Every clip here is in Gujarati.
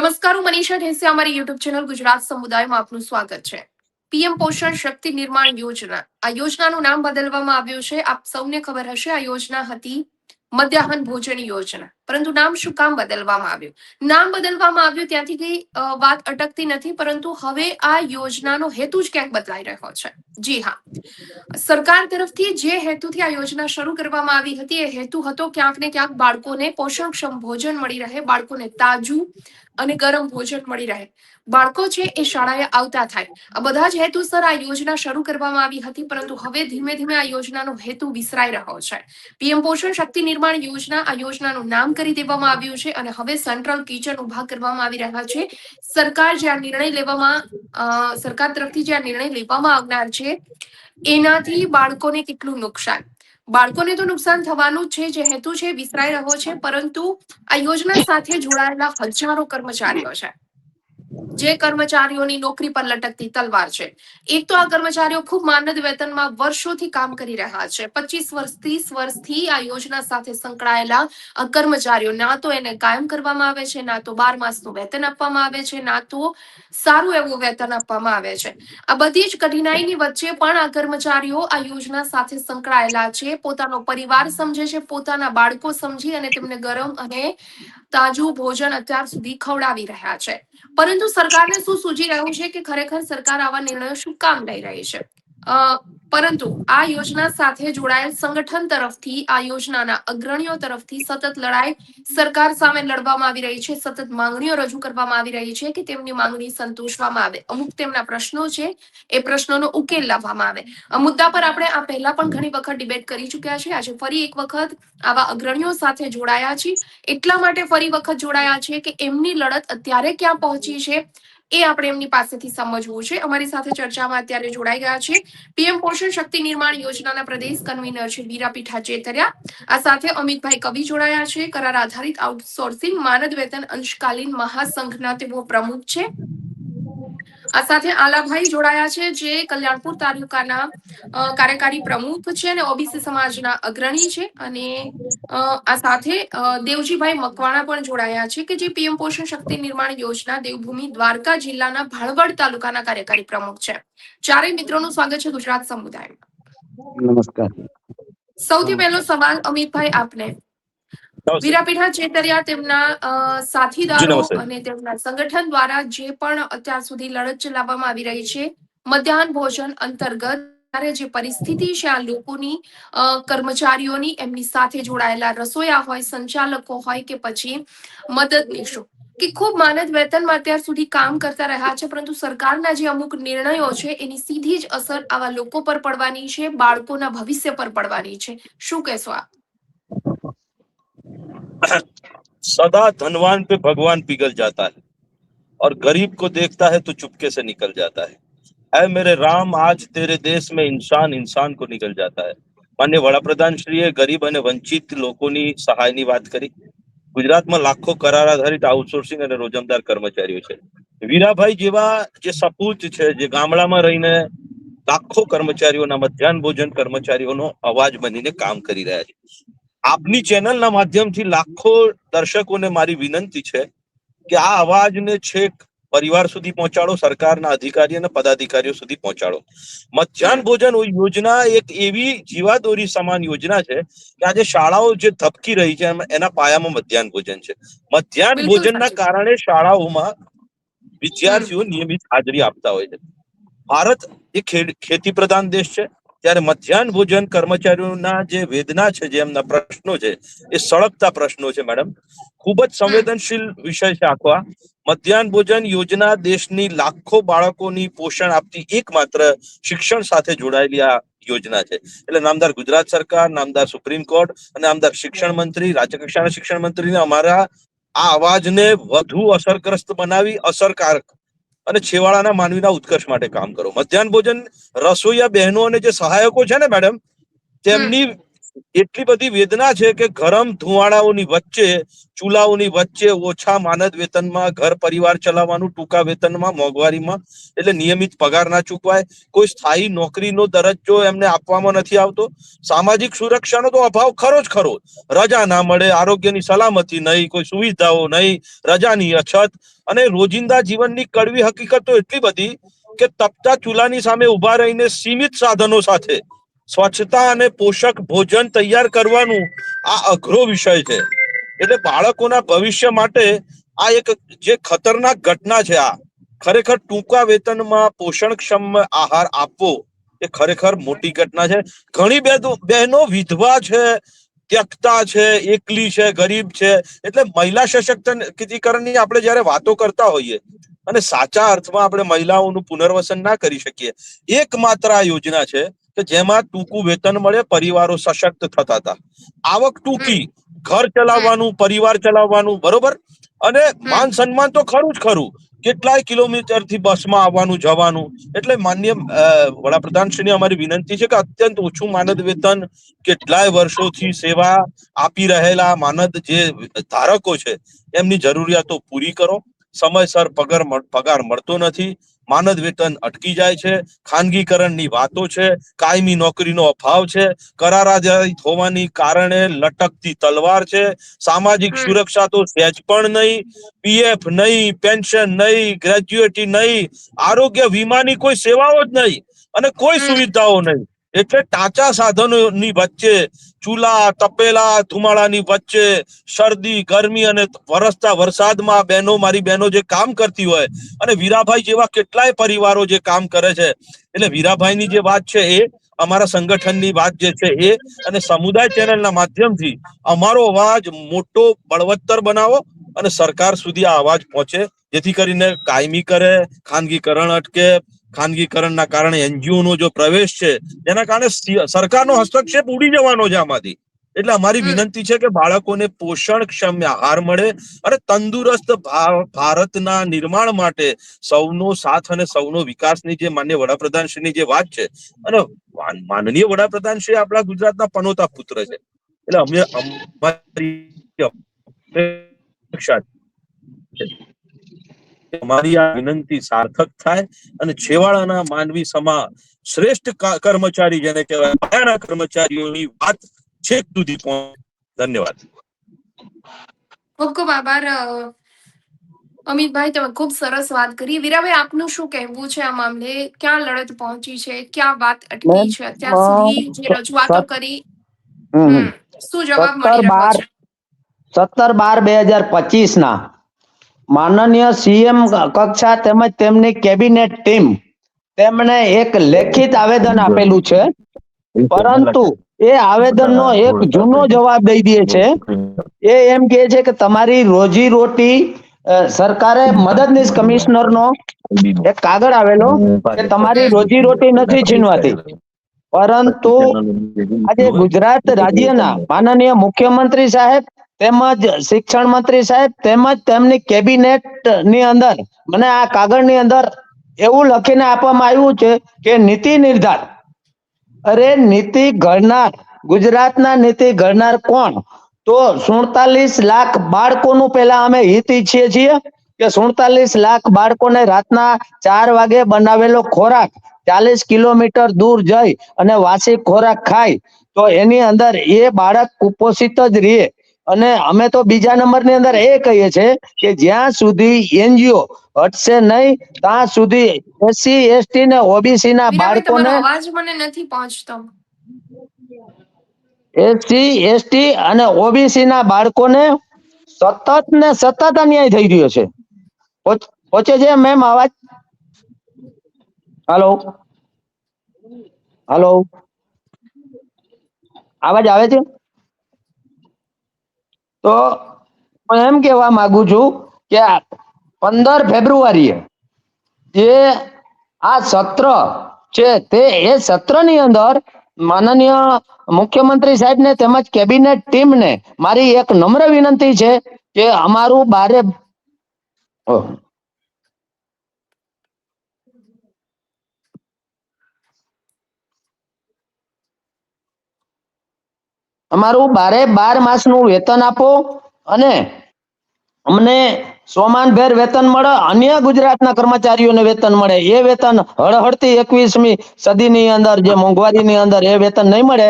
નમસ્કાર, હું મનીષા ઢેસે, અમારી યુટ્યુબ ચેનલ ગુજરાત સમુદાયમાં આપનું સ્વાગત છે. પીએમ પોષણ શક્તિ નિર્માણ યોજના. આ યોજનાનું નામ બદલવામાં આવ્યું છે. આપ સૌને ખબર હશે, આ યોજના હતી મધ્યાહન ભોજન યોજના. પરંતુ નામ શું કામ બદલવામાં આવ્યું? નામ બદલવામાં આવ્યું ત્યાંથી કઈ વાત અટકતી નથી, પરંતુ હવે આ યોજનાનો હેતુ જ ક્યાંક બદલાઈ રહ્યો છે. જી હા. સરકાર તરફથી જે હેતુથી આ યોજના શરૂ કરવામાં આવી હતી, એ હેતુ હતો ક્યાંક ને ક્યાંક બાળકોને પોષણક્ષમ ભોજન મળી રહે, બાળકોને તાજું અને ગરમ ભોજન મળી રહે. બાળકો છે એ શાળાએ આવતા થાય. આ બધા જ હેતુસર આ યોજના શરૂ કરવામાં આવી હતી, પરંતુ હવે ધીમે ધીમે આ યોજનાનો હેતુ વિસરાઈ રહ્યો છે. પીએમ પોષણ શક્તિ નિર્માણ યોજના આ યોજનાનું નામ કરી દેવામાં આવ્યું છે અને હવે સેન્ટ્રલ કિચન ઊભા કરવામાં આવી રહ્યા છે. સરકાર જે આ નિર્ણય લેવામાં સરકાર તરફથી જે આ નિર્ણય લેવામાં આવનાર છે, એનાથી બાળકોને કેટલું નુકસાન? બાળકોને તો નુકસાન થવાનું છે જે હેતુ છે વિસરાઈ રહ્યો છે પરંતુ આ યોજના સાથે જોડાયેલા હજારો કર્મચારીઓ છે. જે કર્મચારીઓની નોકરી પર લટકતી તલવાર છે. એક તો આ કર્મચારીઓ ખૂબ માનદ વેતનમાં વર્ષોથી કામ કરી રહ્યા છે. પચીસ વર્ષ, ત્રીસ વર્ષથી આ યોજના સાથે સંકળાયેલા કર્મચારીઓ ના તો એને કાયમ કરવામાં આવે છે, ના તો બાર માસનું વેતન આપવામાં આવે છે, ના તો સારું એવું વેતન આપવામાં આવે છે. આ બધી જ કઠિનાઈની વચ્ચે પણ આ કર્મચારીઓ આ યોજના સાથે સંકળાયેલા છે. પોતાનો પરિવાર સમજે છે, પોતાના બાળકો સમજી અને તેમને ગરમ અને તાજું ભોજન અત્યાર સુધી ખવડાવી રહ્યા છે. પરંતુ સરકારને શું સૂજી રહ્યું છે કે ખરેખર સરકાર આવા નિર્ણયો શું કામ લઈ રહી છે? પરંતુ આ યોજના સાથે જોડાયેલ સંગઠન તરફથી, આ યોજનાના અગ્રણીઓ તરફથી સતત લડાઈ સરકાર સામે લડવામાં આવી રહી છે. સતત માંગણીઓ રજૂ કરવામાં આવી રહી છે કે તેમની માંગણી સંતોષવામાં આવે. અમુક તેમના પ્રશ્નો છે, એ પ્રશ્નોનો ઉકેલ લાવવામાં આવે. આ મુદ્દા પર આપણે આ પહેલા પણ ઘણી વખત ડિબેટ કરી ચુક્યા છે આજે ફરી એક વખત આવા અગ્રણીઓ સાથે જોડાયા છીએ. એટલા માટે ફરી વખત જોડાયા છે કે એમની લડત અત્યારે ક્યાં પહોંચી છે? એ આપણે એમની પાસેથી સમજવું છે. અમારી સાથે ચર્ચામાં અત્યારે જોડાઈ ગયા છે. પીએમ પોષણ શક્તિ નિર્માણ યોજનાના પ્રદેશ કન્વીનર છે વીરા પીઠા ચેતરિયા. આ સાથે અમિતભાઈ કવિ જોડાયા છે. કરાર આધારિત આઉટસોર્સિંગ, માનદ વેતન અંશકાલીન મહાસંઘના તેઓ પ્રમુખ છે. આ સાથે આલાભાઈ જોડાયા છે જે કલ્યાણપુર તાલુકાના કાર્યકારી પ્રમુખ છે અને ઓબીસી સમાજના અગ્રણી છે અને આ સાથે દેવજીભાઈ મકવાણા પણ જોડાયા છે કે જે પીએમ પોષણ શક્તિ નિર્માણ યોજના દેવભૂમિ દ્વારકા જિલ્લાના ભાળવડ તાલુકાના કાર્યકારી પ્રમુખ છે. ચારેય મિત્રોનું સ્વાગત છે ગુજરાત સમુદાયમાં. નમસ્કાર. સૌથી પહેલો સવાલ અમિતભાઈ આપને. વીરાપીઠા ચેતરિયા તેમના સાથીદારો અને તેમના સંગઠન દ્વારા જે પણ અત્યાર સુધી લડત ચલાવવામાં આવી રહી છે મધ્યાહન ભોજન અંતર્ગત ત્યારે જે પરિસ્થિતિ છે આ લોકોની કર્મચારીઓની એમની સાથે જોડાયેલા રસોયા હોય સંચાલકો હોય કે પછી મદદનીશો કે ખૂબ માનદ વેતનમાં અત્યાર સુધી કામ કરતા રહ્યા છે પરંતુ સરકારના જે અમુક નિર્ણયો છે એની સીધી જ અસર આવા લોકો પર પડવાની છે બાળકોના ભવિષ્ય પર પડવાની છે. શું કહેશો આપ? सदा धनवान पे भगवान पिघल जाता है और गरीब को देखता है तो चुपके से निकल जाता है ऐ मेरे राम આજ તેરે દેશ में इंसान इंसान को निकल जाता है માન્ય વડાપ્રધાન શ્રીએ ગરીબ અને વંચિત લોકોની સહાયની વાત કરી ગુજરાતમાં લાખો કરાર આધારિત આઉટસોર્સિંગ અને રોજમદાર કર્મચારીઓ છે વીરાભાઈ જેવા જે સપૂત છે જે ગામડામાં રહીને લાખો કર્મચારીઓના મધ્યાહન ભોજન કર્મચારીઓનો અવાજ બનીને કામ કરી રહ્યા છે આપની ચેનલના માધ્યમથી લાખો દર્શકોને મારી વિનંતી છે કે આ અવાજને છેક પરિવાર સુધી પહોંચાડો સરકારના અધિકારી અને પદાધિકારીઓ સુધી પહોંચાડો. મધ્યાહન ભોજન યોજના એક એવી જીવાદોરી સમાન યોજના છે કે આજે શાળાઓ જે ધબકી રહી છે એના પાયામાં મધ્યાહન ભોજન છે. મધ્યાહન ભોજનના કારણે શાળાઓમાં વિદ્યાર્થીઓ નિયમિત હાજરી આપતા હોય છે. ભારત એ ખેતી પ્રધાન દેશ છે. ત્યારે મધ્યાહન ભોજન કર્મચારીઓના જે વેદના છે, જે એમના પ્રશ્નો છે, એ સળગતા પ્રશ્નો છે, મેડમ. ખૂબ જ સંવેદનશીલ વિષય છે આખો આ. મધ્યાહન ભોજન યોજના દેશની લાખો બાળકોની પોષણ આપતી એકમાત્ર શિક્ષણ સાથે જોડાયેલી આ યોજના છે. એટલે નામદાર ગુજરાત સરકાર, નામદાર સુપ્રીમ કોર્ટ અને નામદાર શિક્ષણ મંત્રી રાજ્ય કક્ષાના શિક્ષણ મંત્રીને અમારા આ અવાજને વધુ અસરગ્રસ્ત બનાવી અસરકારક અને છેવાડાના માનવીના ઉત્કર્ષ માટે કામ કરો. મધ્યાહન ભોજન રસોઈયા બહેનો અને જે સહાયકો છે ને મેડમ તેમની એટલી બધી વેદના છે કે ગરમ ધુવાણાઓની વચ્ચે, ચૂલાઓની વચ્ચે ઓછા માનદ વેતનમાં, ઘર પરિવાર ચલાવવાનું, ટૂંકા વેતનમાં, મોંઘવારીમાં, એટલે નિયમિત પગાર ના ચૂકવાય. કોઈ સ્થાયી નોકરીનો દરજ્જો એમને આપવામાં નથી આવતો. સામાજિક સુરક્ષાનો તો અભાવ ખરો જ ખરો. રજા ના મળે, આરોગ્યની સલામતી નહીં, કોઈ સુવિધાઓ નહીં, રજાની અછત. અને રોજિંદા જીવનની કડવી હકીકતો એટલી બધી કે તપતા ચૂલાની સામે ઊભા રહીને સીમિત સાધનો સાથે સ્વચ્છતા અને પોષક ભોજન તૈયાર કરવાનું આ અઘરો વિષય છે. એટલે બાળકોના ભવિષ્ય માટે આ એક જે ખતરનાક ઘટના છે આ, ખરેખર ટૂંકા વેતનમાં પોષણક્ષમ આહાર આપવો એ ખરેખર મોટી ઘટના છે. ઘણી બહેનો વિધવા છે, ત્યક્તા છે, એકલી છે, ગરીબ છે. એટલે મહિલા સશક્તિકરણની આપણે જ્યારે વાતો કરતા હોઈએ અને સાચા અર્થમાં આપણે મહિલાઓનું પુનર્વસન ના કરી શકીએ. એકમાત્ર આ યોજના છે કે જેમાં ટૂંકું વેતન મળે પરિવારો સશક્ત થતા હતા. આવક ટૂંકી ઘર ચલાવવાનું પરિવાર ચલાવવાનું બરોબર? અને માન સન્માન તો ખરું જ ખરું. કેટલાય કિલોમીટરથી બસમાં આવવાનું જવાનું. એટલે માન્ય વડાપ્રધાનશ્રીને અમારી વિનંતી છે કે અત્યંત ઓછું માનદ વેતન કેટલાય વર્ષોથી સેવા આપી રહેલા માનદ જે ધારકો છે એમની જરૂરિયાતો પૂરી કરો. સમયસર પગાર પગાર મળતો નથી. માનદ વેતન અટકી જાય છે ખાનગીકરણની વાતો છે કાયમી નોકરીનો અભાવ છે કરાર હોવાની કારણે લટકતી તલવાર છે સામાજિક સુરક્ષા તો સહેજ પણ નહીં પીએફ નહીં પેન્શન નહીં ગ્રેજ્યુએટી નહીં આરોગ્ય વીમાની કોઈ સેવાઓ જ નહીં અને કોઈ સુવિધાઓ નહીં. એટલે ટાચા સાધનોની વચ્ચે ચૂલા, તપેલા, ધુમાડાની વચ્ચે શરદી, ગરમી અને વરસતા વરસાદમાં બહેનો, મારી બહેનો જે કામ કરતી હોય અને વીરાભાઈ જેવા કેટલાય પરિવારો જે કામ કરે છે. એટલે વીરાભાઈની જે વાત છે એ, અમારા સંગઠનની વાત જે છે એ અને સમુદાય ચેનલના માધ્યમથી અમારો અવાજ મોટો બળવત્તર બનાવો અને સરકાર સુધી આ અવાજ પહોંચે. જેથી કરીને કાયમી કરે, ખાનગીકરણ અટકે ખાનગીકરણના કારણે એનજીઓ નો જો પ્રવેશ છે એના કારણે સરકારનો હસ્તક્ષેપ ઉડી જવાનો છે આમાંથી. એટલે અમારી વિનંતી છે કે બાળકોને પોષણક્ષમ આહાર મળે અને તંદુરસ્ત ભારતના નિર્માણ માટે સૌનો સાથ અને સૌનો વિકાસની જે માન્ય વડાપ્રધાનશ્રીની જે વાત છે અને માન- માનનીય વડાપ્રધાનશ્રી આપણા ગુજરાતના પનોતા પુત્ર છે. એટલે અમે અમારી અપેક્ષા છે. અમારી આ વિનંતી સાર્થક થાય અને છેવાડાના માનવી સમા શ્રેષ્ઠ કર્મચારી જેને કહેવાય પાયાના કર્મચારીઓની વાત છેક સુધી પહોંચે. ધન્યવાદ. ખૂબ ખૂબ આભાર અમિતભાઈ તમે ખૂબ સરસ વાત કરી. વીરાભાઈ આપનું શું કહેવું છે આ મામલે? ક્યાં લડત પહોંચી છે? ક્યાં વાત અટકી છે? અત્યાર સુધી જે રજૂઆતો કરી શું જવાબ મળી રહ્યો બાર છે? સત્તર બાર બે હજાર પચીસ ના માનનીય સીએમ કક્ષા તેમજ તેમની કેબિનેટ ટીમ તેમણે એક લેખિત આવેદન આપેલું છે. પરંતુ એ આવેદનનો એક જૂનો જવાબ દઈ દે છે. એ એમ કહે છે કે તમારી રોજી રોટી સરકારે મદદનીશ કમિશનરનો એક કાગળ આવેલો કે તમારી રોજી રોટી નથી છીનવાતી. પરંતુ આજે ગુજરાત રાજ્યના માનનીય મુખ્યમંત્રી સાહેબ તેમજ શિક્ષણ મંત્રી સાહેબ, તેમજ તેમની કેબિનેટની અંદર, મને આ કાગળની અંદર એવું લખીને આપવામાં આવ્યું છે કે નીતિ નિર્ધાર. અરે નીતિ ઘડનાર, ગુજરાતના નીતિ ઘડનાર કોણ? તો સુડતાલીસ લાખ બાળકોનું પહેલા અમે હિત ઈચ્છીએ છીએ કે સુડતાલીસ લાખ બાળકોને રાતના ચાર વાગે બનાવેલો ખોરાક, ચાલીસ કિલોમીટર દૂર જઈ અને વાસી ખોરાક ખાય. તો એની અંદર એ બાળક કુપોષિત જ રહે. અને અમે તો બીજા નંબરની અંદર એ કહીએ છીએ કે જ્યાં સુધી એનજીઓ હટશે નહીં ત્યાં સુધી એસસી એસટી ને ઓબીસી ના બાળકોને અવાજ મને નથી પહોંચતો. એસસી એસટી અને ઓબીસી ના બાળકોને સતત ને સતત અન્યાય થઈ રહ્યો છે. પહોંચે છે મેમ અવાજ? હાલો? હાલો? અવાજ આવે છે? તો હું એમ કહેવા માંગુ છું કે પંદર ફેબ્રુઆરીએ જે આ સત્ર છે તે એ સત્રની અંદર માનનીય મુખ્યમંત્રી સાહેબને તેમજ કેબિનેટ ટીમને મારી એક નમ્ર વિનંતી છે કે અમારું બારે અમારું બારે બાર માસનું વેતન આપો અને અમને સોમાનભેર વેતન મળે, અન્ય ગુજરાતના કર્મચારીઓને વેતન મળે. એ વેતન હળહળતી એકવીસમી સદીની અંદર, જે મોંઘવારીની અંદર એ વેતન નહીં મળે,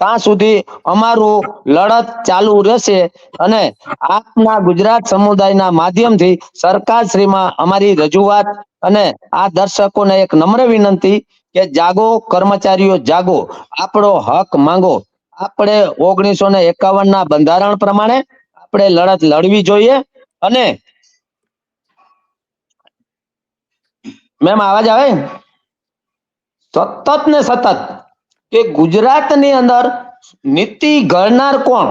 ત્યાં સુધી અમારું લડત ચાલુ રહેશે અને આપના ગુજરાત સમુદાયના માધ્યમથી સરકારશ્રીમાં અમારી રજૂઆત અને આ દર્શકોને એક નમ્ર વિનંતી કે જાગો, કર્મચારીઓ જાગો, આપણો હક માંગો. આપણે ઓગણીસો ને એકાવન ના બંધારણ પ્રમાણે આપણે લડત લડવી જોઈએ અને મેમ અવાજ આવે? સતત ને સતત કે ગુજરાતની અંદર નીતિ ઘડનાર કોણ?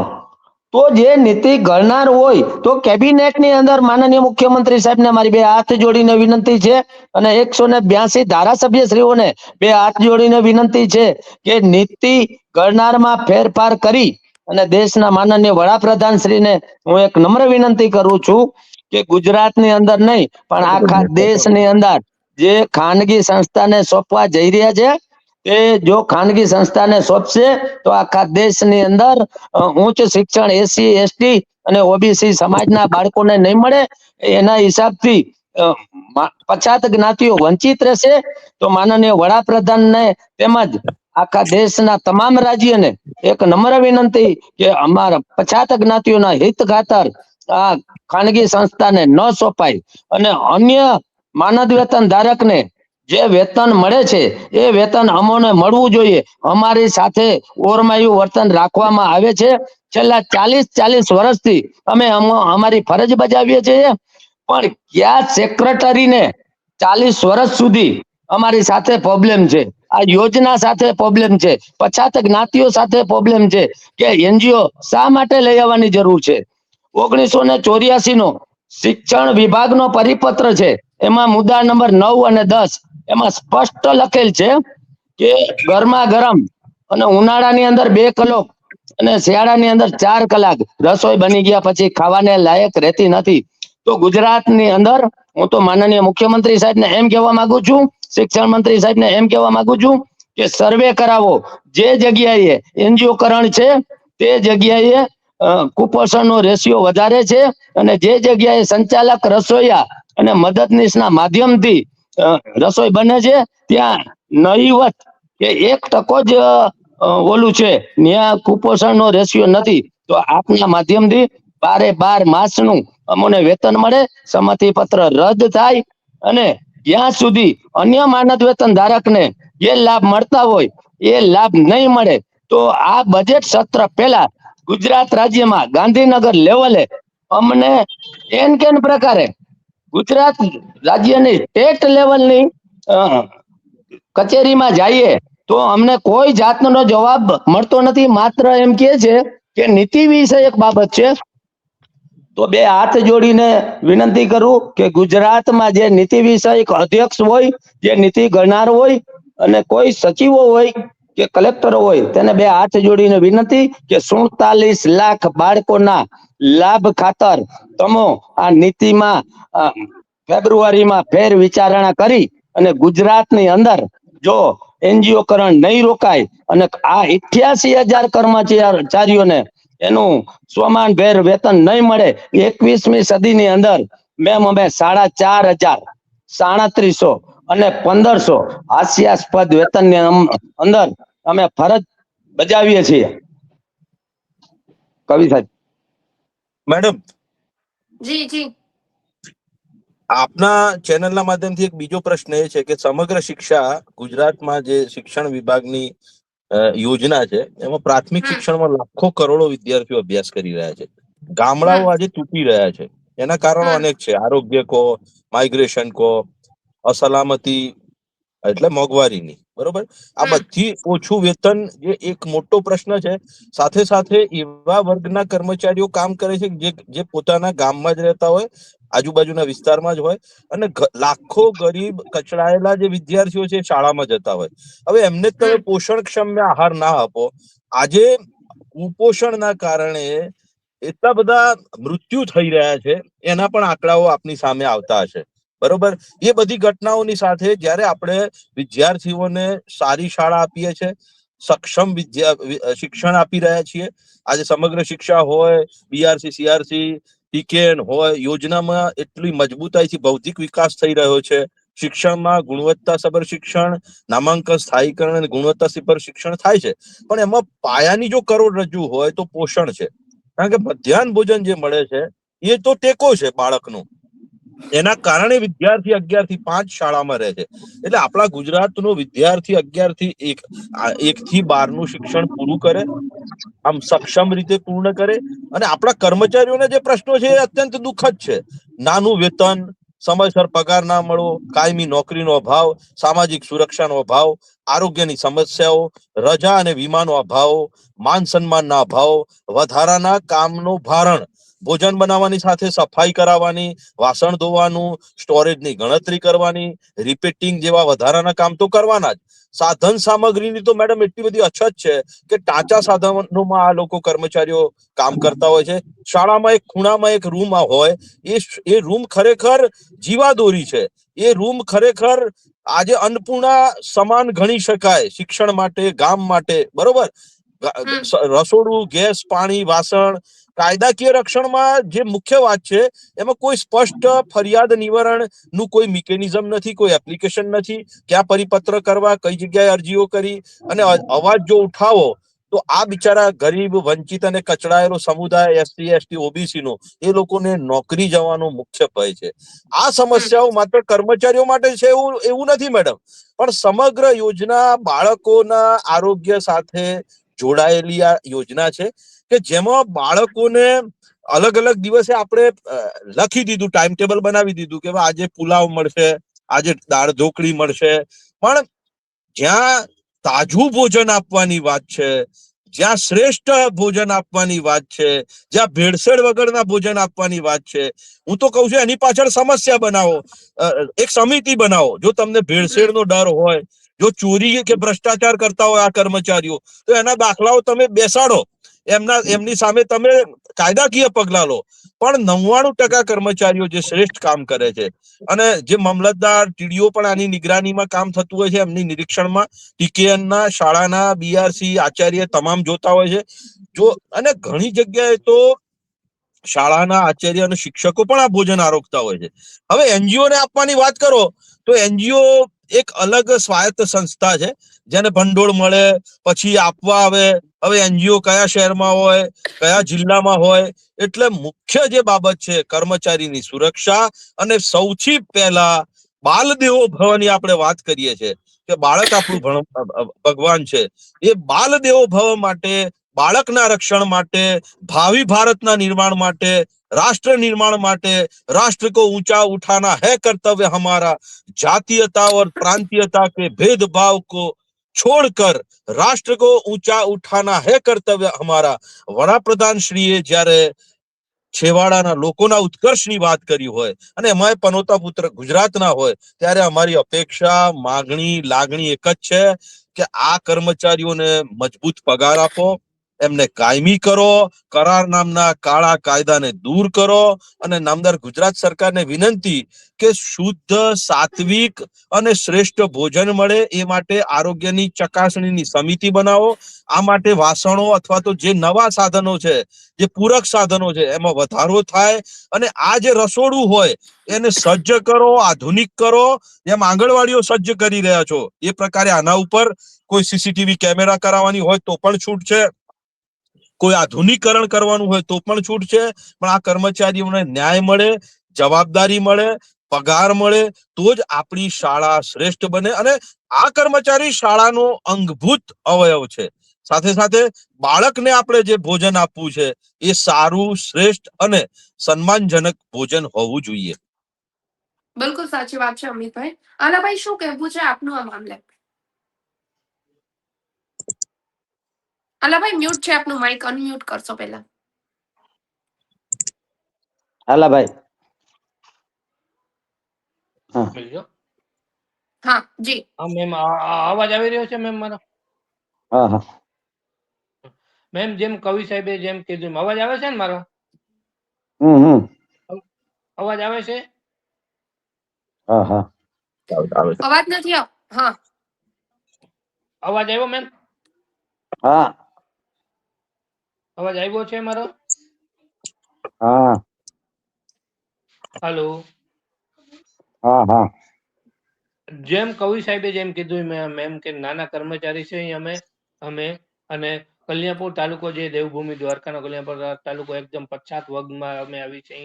તો જે નીતિ ઘડનાર હોય, તો કેબિનેટની અંદર માનનીય મુખ્યમંત્રી સાહેબને મારી બે હાથ જોડીને વિનંતી છે અને એકસો ને બ્યાસી ધારાસભ્યશ્રીઓને બે હાથ જોડીને વિનંતી છે કે નીતિ ઘડનારમાં ફેરફાર કરી અને દેશના માનનીય વડાપ્રધાન શ્રીને હું એક નમ્ર વિનંતી કરું છું કે ગુજરાતની અંદર નહીં, પણ આખા દેશની અંદર જે ખાનગી સંસ્થાને સોંપવા જઈ રહ્યા છે, તે જો ખાનગી સંસ્થાને સોંપશે, તો આખા દેશની અંદર ઉચ્ચ શિક્ષણ એસસી એસટી અને ઓબીસી સમાજના બાળકોને નહીં મળે, એના હિસાબથી પછાત જ્ઞાતિઓ વંચિત રહેશે, તો માનનીય વડાપ્રધાનને તેમજ આખા દેશના તમામ રાજ્યને એક નમ્ર વિનંતી કે અમારા પછાત જ્ઞાતિઓના હિત ખાતર આ ખાનગી સંસ્થાને ન સોંપાય અને અન્ય માનદ વેતન ધારકને જે વેતન મળે છે, એ વેતન અમોને મળવું જોઈએ. અમારી સાથે ઓરમાયું વર્તન રાખવામાં આવે છે. છેલ્લા ચાલીસ ચાલીસ વર્ષથી અમે અમો- અમારી ફરજ બજાવીએ છીએ. પણ ક્યાં સેક્રેટરીને ચાલીસ વર્ષ સુધી અમારી સાથે પ્રોબ્લેમ છે. આ યોજના સાથે પ્રોબ્લેમ છે. પછાત જ્ઞાતિઓ સાથે પ્રોબ્લેમ છે કે એનજીઓ શા માટે લઈ આવવાની જરૂર છે? ઓગણીસો ને ચોર્યાસી નો શિક્ષણ વિભાગનો પરિપત્ર છે. એમાં મુદ્દા નંબર નવ અને દસ એમાં સ્પષ્ટ લખેલ છે કે ગરમા ગરમ અને ઉનાળાની અંદર બે કલાક અને શિયાળાની અંદર ચાર કલાક રસોઈ બની ગયા પછી ખાવાને લાયક રહેતી નથી. તો ગુજરાતની અંદર હું તો માનનીય મુખ્યમંત્રી સાહેબને એમ કહેવા માંગુ છું શિક્ષણ મંત્રી સાહેબને એમ કહેવા માંગુ છું કે સર્વે કરાવો. જે જગ્યાએ એનજીઓ કરણ છે, તે જગ્યાએ કુપોષણનો રેશિયો વધારે છે અને જે જગ્યાએ સંચાલક રસોઈયા અને મદદનીશના માધ્યમથી રસોઈ બને છે, ત્યાં નહીવત કે એક ટકો જ ઓલું છે. ત્યાં કુપોષણનો રેશિયો નથી. તો આપના માધ્યમથી બારે બાર માસનું અમને વેતન મળે સંમતિ પત્ર રદ થાય અને જ્યાં સુધી અન્ય માનદ વેતન ધારકને જે લાભ મળતા હોય, એ લાભ નહીં મળે, તો આ બજેટ સત્ર પહેલા ગુજરાત રાજ્યમાં ગાંધીનગર લેવલે અમને એન કેન પ્રકારે ગુજરાત રાજ્યની સ્ટેટ લેવલની કચેરીમાં જઈએ, તો અમને કોઈ જાતનો જવાબ મળતો નથી. માત્ર એમ કે છે કે નીતિ વિષયક બાબત છે. તો બે હાથ જોડીને વિનંતી કરું કે ગુજરાતમાં જે નીતિ વિષયક અધ્યક્ષ હોય, જે નીતિ ગણનાર હોય અને કોઈ સચિવો હોય કે કલેક્ટરો હોય, તેને બે હાથ જોડીને વિનંતી કે સુડતાલીસ લાખ બાળકોના લાભ ખાતર તમો આ નીતિમાં ફેબ્રુઆરીમાં ફેર વિચારણા કરી અને ગુજરાતની અંદર જો એનજીઓ કરણ નહીં રોકાય અને આ ઇઠ્યાસી હજાર કર્મચારીઓને એનું સ્વમાન ભેર વેતન નહીં મળે એકવીસમી સદીની અંદર મેમ અમે સાડા ચાર હજાર સાડત્રીસો અને પંદરસો હાસ્યાસ્પદ વેતનની અંદર અમે ફરજ બજાવીએ છીએ. કવિ સાહેબ. મેડમ. જી જી. આપના ચેનલના માધ્યમથી એક બીજો પ્રશ્ન એ છે કે સમગ્ર શિક્ષા ગુજરાતમાં જે શિક્ષણ વિભાગની યોજના છે. એમાં પ્રાથમિક શિક્ષણમાં લાખો કરોડો વિદ્યાર્થીઓ અભ્યાસ કરી રહ્યા છે. ગામડાઓ આજે તૂટી રહ્યા છે. એના કારણો અનેક છે. આરોગ્ય કો માઇગ્રેશન કો અસલામતી એટલે મોંઘવારીની. બરોબર? આ બધી ઓછું વેતન જે એક મોટો પ્રશ્ન છે. સાથે સાથે એવા વર્ગના કર્મચારીઓ કામ કરે છે જે જે પોતાના ગામમાં જ રહેતા હોય આજુબાજુના વિસ્તારમાં જ હોય અને લાખો ગરીબ કચડાયેલા જે વિદ્યાર્થીઓ છે શાળામાં જતા હોય. હવે એમને તમે. પોષણક્ષમ આહાર ના આપો. આજે કુપોષણના કારણે એટલા બધા મૃત્યુ થઈ રહ્યા છે એના પણ આંકડાઓ આપની સામે આવતા હશે. બરોબર? એ બધી ઘટનાઓની સાથે જ્યારે આપણે વિદ્યાર્થીઓને સારી શાળા આપીએ છીએ સક્ષમ વિદ્યા શિક્ષણ આપી રહ્યા છીએ આજે સમગ્ર શિક્ષા હોય બીઆરસી સીઆરસી ટીકેન હોય, યોજનામાં એટલી મજબૂતાઈથી બૌદ્ધિક વિકાસ થઈ રહ્યો છે. શિક્ષણમાં ગુણવત્તાસભર શિક્ષણ, નામાંકન, સ્થાયીકરણ અને ગુણવત્તાસભર શિક્ષણ થાય છે. પણ એમાં પાયાની જો કરોડરજ્જુ હોય તો પોષણ છે. કારણ કે મધ્યાહન ભોજન જે મળે છે, એ તો ટેકો છે બાળકનો. એના કારણે વિદ્યાર્થી અગિયારથી પાંચ શાળામાં રહે છે. એટલે આપણા ગુજરાતનો વિદ્યાર્થી અગિયારથી એક એક થી બારનું શિક્ષણ પૂરું કરે, આમ સક્ષમ રીતે પૂર્ણ કરે અને આપણા કર્મચારીઓના જે પ્રશ્નો છે એ અત્યંત દુઃખદ છે. નાનું વેતન, સમયસર પગાર ના મળવો, કાયમી નોકરીનો અભાવ, સામાજિક સુરક્ષાનો અભાવ, આરોગ્યની સમસ્યાઓ, રજા અને વીમાનો અભાવ, માન સન્માનના અભાવ, વધારાના કામનો ભારણ ભોજન બનાવવાની સાથે સફાઈ કરાવવાની વાસણ ધોવાનું સ્ટોરેજની ગણતરી કરવાની રિપીટિંગ જેવા વધારાના કામ તો કરવાના જ. સાધન સામગ્રીની તો મેડમ એટલી બધી અછત છે કે ટાંચા સાધનોમાં આ લોકો કર્મચારીઓ કામ કરતા હોય છે. શાળામાં એક ખૂણામાં એક રૂમ હોય એ એ રૂમ ખરેખર જીવાદોરી છે. એ રૂમ ખરેખર આજે અન્નપૂર્ણા સમાન ગણી શકાય શિક્ષણ માટે ગામ માટે બરોબર? રસોડું ગેસ પાણી વાસણ કાયદાકીય રક્ષણમાં જે મુખ્ય વાત છે, એમાં કોઈ સ્પષ્ટ ફરિયાદ નિવારણનું કોઈ મિકેનિઝમ નથી, કોઈ એપ્લિકેશન નથી. ક્યાં પરિપત્ર કરવા, કઈ જગ્યાએ અરજીઓ કરી અને અવાજ જો ઉઠાવો, તો આ બિચારા ગરીબ, વંચિત અને કચડાયેલો સમુદાય એસટી એસટી ઓબીસી નો એ લોકોને નોકરી જવાનો મુખ્ય ભય છે. આ સમસ્યાઓ માત્ર કર્મચારીઓ માટે છે એવું એવું નથી, મેડમ. પણ સમગ્ર યોજના બાળકોના આરોગ્ય સાથે જોડાયેલી આ યોજના છે. કે જેમાં બાળકોને અલગ અલગ દિવસે આપણે લખી દીધું ટાઈમ ટેબલ બનાવી દીધું કે આજે પુલાવ મળશે, આજે દાળ ઢોકળી મળશે. પણ જ્યાં તાજું ભોજન આપવાની વાત છે, જ્યાં શ્રેષ્ઠ ભોજન આપવાની વાત છે, જ્યાં ભેળસેળ વગરના ભોજન આપવાની વાત છે, હું તો કહું છું એની પાછળ સમસ્યા બનાવો એક સમિતિ બનાવો. જો તમને ભેળસેળનો ડર હોય, જો ચોરી કે ભ્રષ્ટાચાર કરતા હોય આ કર્મચારીઓ, તો એના દાખલાઓ તમે બેસાડો. એમના એમની સામે તમે કાયદાકીય પગલાં લો. પણ નવ્વાણું ટકા કર્મચારીઓ જે શ્રેષ્ઠ કામ કરે છે અને જે મામલતદાર ટીડીઓ પણ આની નિગરાનીમાં કામ થતું હોય છે એમની નિરીક્ષણમાં ટીકેએનના શાળાના બીઆરસી આચાર્ય તમામ જોતા હોય છે. જો અને ઘણી જગ્યાએ તો શાળાના આચાર્ય અને શિક્ષકો પણ આ ભોજન આરોગતા હોય છે. હવે એનજીઓ ને આપવાની વાત કરો તો એનજીઓ એક અલગ સ્વાયત્ત સંસ્થા છે જેને ભંડોળ મળે પછી આપવા આવે હવે એનજીઓ કયા શહેરમાં હોય કયા જિલ્લામાં હોય એટલે મુખ્ય જે બાબત છે કર્મચારીની સુરક્ષા અને સૌથી પહેલા બાલ દેવો ભવની આપણે વાત કરીએ છીએ કે બાળક આપણું ભણ- ભગવાન છે એ બાલ દેવો ભવ માટે બાળકના રક્ષણ માટે ભાવિ ભારતના નિર્માણ માટે राष्ट्र निर्माण માટે राष्ट्र को ऊंचा उठाना है कर्तव्य हमारा जातीयता और प्रांतीयता के भेदभाव को છોડકર રાષ્ટ્ર કો ઊંચા ઉઠાના હે કર્તવ્ય અમારા. વડાપ્રધાન શ્રીએ જ્યારે છેવાડાના લોકોના ઉત્કર્ષની વાત કરી હોય અને અમે પનોતા પુત્ર ગુજરાતના હોય, ત્યારે અમારી અપેક્ષા, માગણી, લાગણી એક જ છે કે આ કર્મચારીઓને મજબૂત પગાર આપો. એમને કાયમી કરો, કરાર નામના કાળા કાયદાને દૂર કરો અને નામદાર ગુજરાત સરકારને વિનંતી કે શુદ્ધ, સાત્વિક અને શ્રેષ્ઠ ભોજન મળે એ માટે આરોગ્યની ચકાસણીની સમિતિ બનાવો. આ માટે વાસણો અથવા તો જે નવા સાધનો છે, જે પૂરક સાધનો છે, એમાં વધારો થાય અને આ જે રસોડું હોય એને સજ્જ કરો, આધુનિક કરો. જેમ આંગણવાડીઓ સજ્જ કરી રહ્યા છો, એ પ્રકારે આના ઉપર કોઈ સીસીટીવી કેમેરા કરાવવાની હોય તો પણ છૂટ છે. કોઈ આધુનિકરણ કરવાનું હોય તો પણ છૂટ છે, પણ આ કર્મચારીઓને ન્યાય મળે, જવાબદારી મળે, પગાર મળે, તો જ આપણી શાળા શ્રેષ્ઠ બને અને આ કર્મચારી શાળાનો અંગભૂત અવયવ છે. સાથે સાથે બાળકને આપણે જે ભોજન આપવું છે, એ સારું, શ્રેષ્ઠ અને સન્માનજનક ભોજન હોવું જોઈએ. બિલકુલ સાચી વાત છે અમિતભાઈ. આલાભાઈ શું કહેવું છે આપનું આ મામલે? આલાભાઈ મ્યુટ છે આપનું માઇક અનમ્યુટ કરશો પહેલા. હાલા ભાઈ. હા. જી. હા મેમ અવાજ આવી રહ્યો છે મેમ મારો? હા હા. મેમ જેમ કવિ સાહેબે જેમ કીધું અવાજ આવે છે ને મારો? હમ હમ. અવાજ આવે છે? હા હા. અવાજ નથી આવ હા. અવાજ આવ્યો મેમ હા. અવાજ આવ્યો છે મારો? હા. હેલો. હા હા. જેમ કવિ સાહેબે જેમ કીધું મેમ એમ કે નાના કર્મચારી છે અહીં અમે અમે અને કલ્યાણપુર તાલુકો જે દેવભૂમિ દ્વારકાનો કલ્યાણપુર તાલુકો એકદમ પછાત વર્ગમાં અમે આવી છે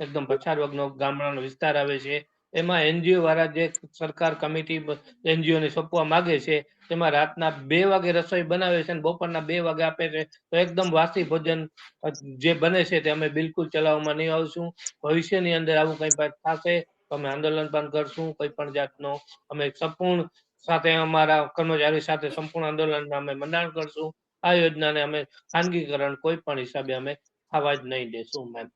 એકદમ પછાત વર્ગનો ગામડાનો વિસ્તાર આવે છે. એમાં એનજીઓ વાળા જે સરકાર કમિટી એનજીઓ ને સોંપવા માંગે છે તેમાં રાતના બે વાગે રસોઈ બનાવે છે અને બપોરના બે વાગે આપે છે, તો એકદમ વાસી ભોજન જે બને છે તે અમે બિલકુલ ચલાવવામાં નહીં આવશું. ભવિષ્યની અંદર આવું કંઈ પણ થશે તો અમે આંદોલન પણ કરશું, કોઈ પણ જાતનો અમે સંપૂર્ણ સાથે અમારા કર્મચારી સાથે સંપૂર્ણ આંદોલન અમે મંડાણ કરશું. આ યોજનાને અમે ખાનગીકરણ કોઈ પણ હિસાબે અમે થવા જ નહીં દેશું મેમ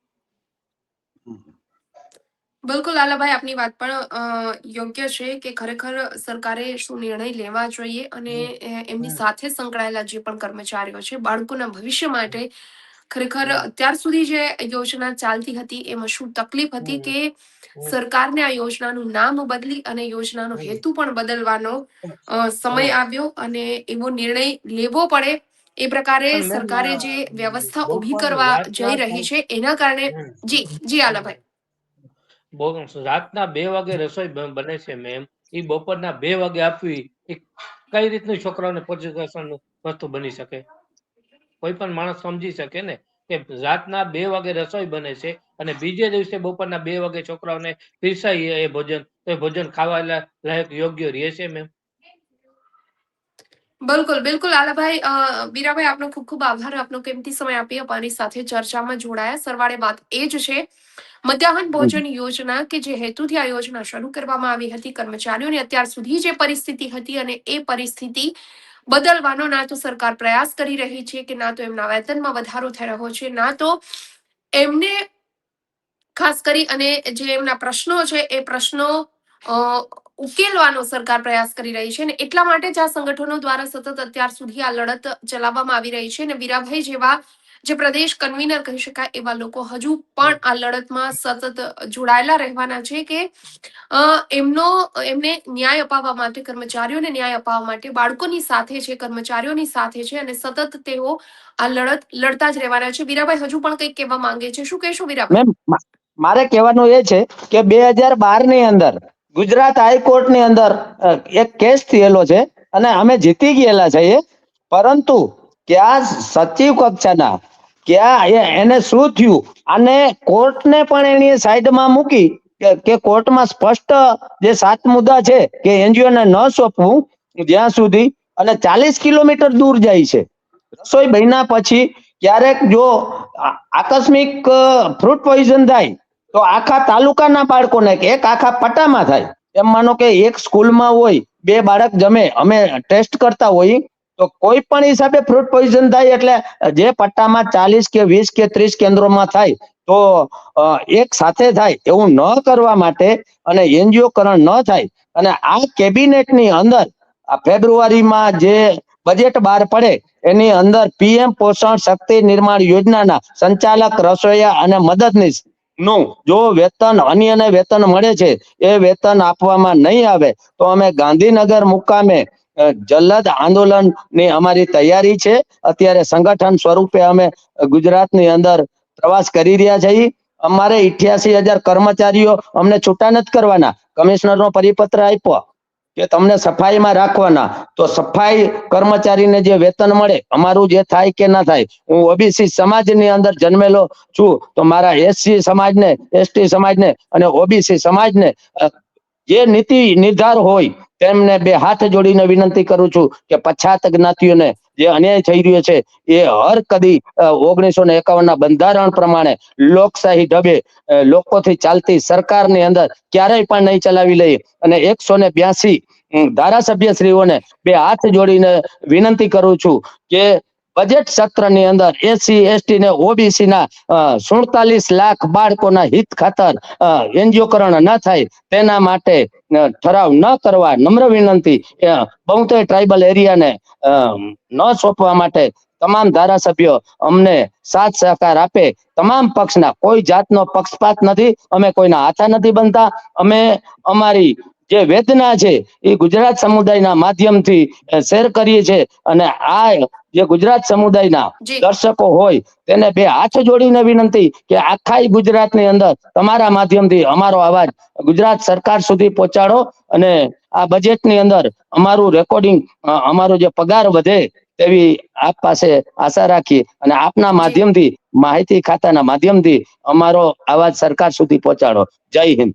બિલકુલ લાલાભાઈ આપની વાત પણ યોગ્ય છે કે ખરેખર સરકારે શું નિર્ણય લેવા જોઈએ અને એમની સાથે સંકળાયેલા જે પણ કર્મચારીઓ છે બાળકોના ભવિષ્ય માટે ખરેખર અત્યાર સુધી જે યોજના ચાલતી હતી એમાં શું તકલીફ હતી કે સરકારને આ યોજનાનું નામ બદલી અને યોજનાનો હેતુ પણ બદલવાનો સમય આવ્યો અને એવો નિર્ણય લેવો પડે એ પ્રકારે સરકારે જે વ્યવસ્થા ઊભી કરવા જઈ રહી છે એના કારણે જી જી આલાભાઈ રાતના બે વાગે રસોઈ બને છે મેમ એ બપોરના બે વાગે આપવી એ કઈ રીતનું છોકરાઓને પોષણ વસ્તુ બની શકે? કોઈ પણ માણસ સમજી શકે ને કે રાતના બે વાગે રસોઈ બને છે અને બીજે દિવસે બપોરના બે વાગે છોકરાઓને પીરસાઈ એ ભોજન તો એ ભોજન ખાવા લાયક યોગ્ય રહે છે મેમ બિલકુલ બિલકુલ. આલાભાઈ બીરાભાઈ વીરાભાઈ આપનો ખૂબ ખૂબ આભાર. આપનો કિંમતી સમય આપી. અમારી સાથે ચર્ચામાં જોડાયા. સરવાળે વાત એ જ છે મધ્યાહન ભોજન યોજના કે જે હેતુથી આ યોજના શરૂ કરવામાં આવી હતી. કર્મચારીઓની અત્યાર સુધી જે પરિસ્થિતિ હતી અને એ પરિસ્થિતિ બદલવાનો ના તો સરકાર પ્રયાસ કરી રહી છે કે ના તો એમના વેતનમાં વધારો થઈ રહ્યો છે ના તો એમને ખાસ કરી અને જે એમના પ્રશ્નો છે એ પ્રશ્નો ઉકેલવાનો સરકાર પ્રયાસ કરી રહી છે અને એટલા માટે જ આ સંગઠનો દ્વારા સતત અત્યાર સુધી આ લડત ચલાવવામાં આવી રહી છે અને વીરાભાઈ જેવા જે પ્રદેશ કન્વીનર કહી શકાય એવા લોકો હજુ પણ આ લડતમાં સતત જોડાયેલા રહેવાના છે કે એમનો, એમને ન્યાય અપાવવા માટે, કર્મચારીઓને ન્યાય અપાવવા માટે, બાળકોની સાથે છે, કર્મચારીઓની સાથે છે અને સતત તેઓ આ લડત લડતા જ રહેવાના છે. વીરાભાઈ, હજુ પણ કંઈક કહેવા માંગે છે? શું કહેશો વીરાભાઈ? મારે કહેવાનું એ છે કે બે હજાર બારની અંદર ગુજરાત હાઈકોર્ટની અંદર એક કેસ થયેલો છે અને અમે જીતી ગયેલા છીએ. પરંતુ ત્યાં સચિવ કક્ષાના ક્યાં એ- એને શું થયું? અને કોર્ટને પણ એની સાઈડમાં મૂકી કે- કે કોર્ટમાં સ્પષ્ટ જે સાત મુદ્દા છે કે એનજીઓને ન સોંપવું જ્યાં સુધી અને ચાલીસ કિલોમીટર દૂર જાય છે. રસોઈ બન્યા પછી ક્યારેક જો આકસ્મિક ફ્રૂટ પોઈઝન થાય, તો આખા તાલુકાના બાળકોને કે એક આખા પટ્ટામાં થાય. એમ માનો કે એક સ્કૂલમાં હોય, બે બાળક જમે, અમે ટેસ્ટ કરતા હોઈએ તો કોઈ પણ હિસાબે ફ્રૂટ પોઈઝન થાય એટલે જે પટ્ટામાં ચાલીસ કે વીસ કે ત્રીસ કેન્દ્રોમાં થાય, તો એક સાથે થાય એવું ન કરવા માટે અને એનજીઓકરણ ન થાય અને આ કેબિનેટની અંદર ફેબ્રુઆરીમાં જે બજેટ બહાર પડે એની અંદર પીએમ પોષણ શક્તિ નિર્માણ યોજનાના સંચાલક રસોઈયા અને મદદનીશનું જો વેતન અન્યને વેતન મળે છે, એ વેતન આપવામાં નહીં આવે, તો અમે ગાંધીનગર મુકામે અ, જલદ આંદોલનની અમારી તૈયારી છે. અત્યારે સંગઠન સ્વરૂપે અમે ગુજરાતની અંદર પ્રવાસ કરી રહ્યા છીએ. અમારે ઇઠ્યાસી હજાર કર્મચારીઓ અમને છૂટા નથી કરવાના. કમિશનરનો પરિપત્ર આપ્યો કે તમને સફાઈમાં રાખવાના. તો સફાઈ કર્મચારીને જે વેતન મળે અમારું જે થાય કે ના થાય હું ઓબીસી સમાજની અંદર જન્મેલો છું. તો મારા એસસી સમાજને એસટી સમાજને અને ઓબીસી સમાજને જે નીતિ નિર્ધાર હોય તેમને બે હાથ જોડીને વિનંતી કરું છું કે પછાત જ્ઞાતિઓને જે અન્યાય થઈ રહ્યો છે, એ હર કદી ઓગણીસો ને એકાવન ના બંધારણ પ્રમાણે લોકશાહી ઢબે લોકોથી ચાલતી સરકારની અંદર ક્યારેય પણ નહીં ચલાવી લઈએ અને એકસો ને બ્યાસી, ધારાસભ્યશ્રીઓને બે હાથ જોડીને વિનંતી કરું છું કે બજેટ સત્રની અંદર એસસી એસટી ને ઓબીસી ના સુડતાલીસ લાખ બાળકોના હિત ખાતર એનજીઓકરણ ન થાય તેના માટે ઠરાવ ન કરવા નમ્ર વિનંતી બહુતે ટ્રાઇબલ એરિયાને ન સોંપવા માટે તમામ ધારાસભ્યો અમને સાથ સહકાર આપે. તમામ પક્ષના કોઈ જાતનો પક્ષપાત નથી. અમે કોઈના હાથા નથી બનતા. અમે અમારી જે વેદના છે એ ગુજરાત સમુદાયના માધ્યમથી શેર કરીએ છે. અને આ જે ગુજરાત સમુદાયના દર્શકો હોય તેને બે હાથ જોડીને વિનંતી કે આખા ગુજરાતની અંદર તમારા માધ્યમથી અમારો અવાજ ગુજરાત સરકાર સુધી પહોંચાડો અને આ બજેટની અંદર અમારું રેકોર્ડિંગ અમારો જે પગાર વધે તેવી આપ પાસે આશા રાખી અને આપના માધ્યમથી માહિતી ખાતાના માધ્યમથી અમારો અવાજ સરકાર સુધી પહોંચાડો. જય હિન્દ.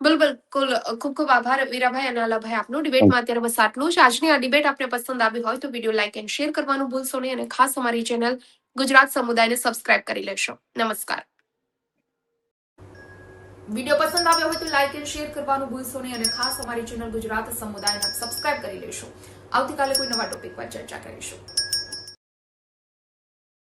બિલકુલ ખૂબ ખૂબ આભાર વીરાભાઈ અને અલાભાઈ આપનો. ડિબેટમાં અત્યારે બસ આટલું જ. આજની આ ડિબેટ આપને પસંદ આવી હોય તો વીડિયો લાઇક એન્ડ શેર કરવાનું ભૂલશો નહીં અને ખાસ અમારી ચેનલ ગુજરાત સમુદાયને સબસ્ક્રાઇબ કરી લેશો. નમસ્કાર. વીડિયો પસંદ આવ્યો હોય તો લાઇક એન્ડ શેર કરવાનું ભૂલશો નહીં અને ખાસ અમારી ચેનલ ગુજરાત સમુદાયને સબસ્ક્રાઇબ કરી લેશો. આવતીકાલે કોઈ નવા ટોપિક પર ચર્ચા કરીશું.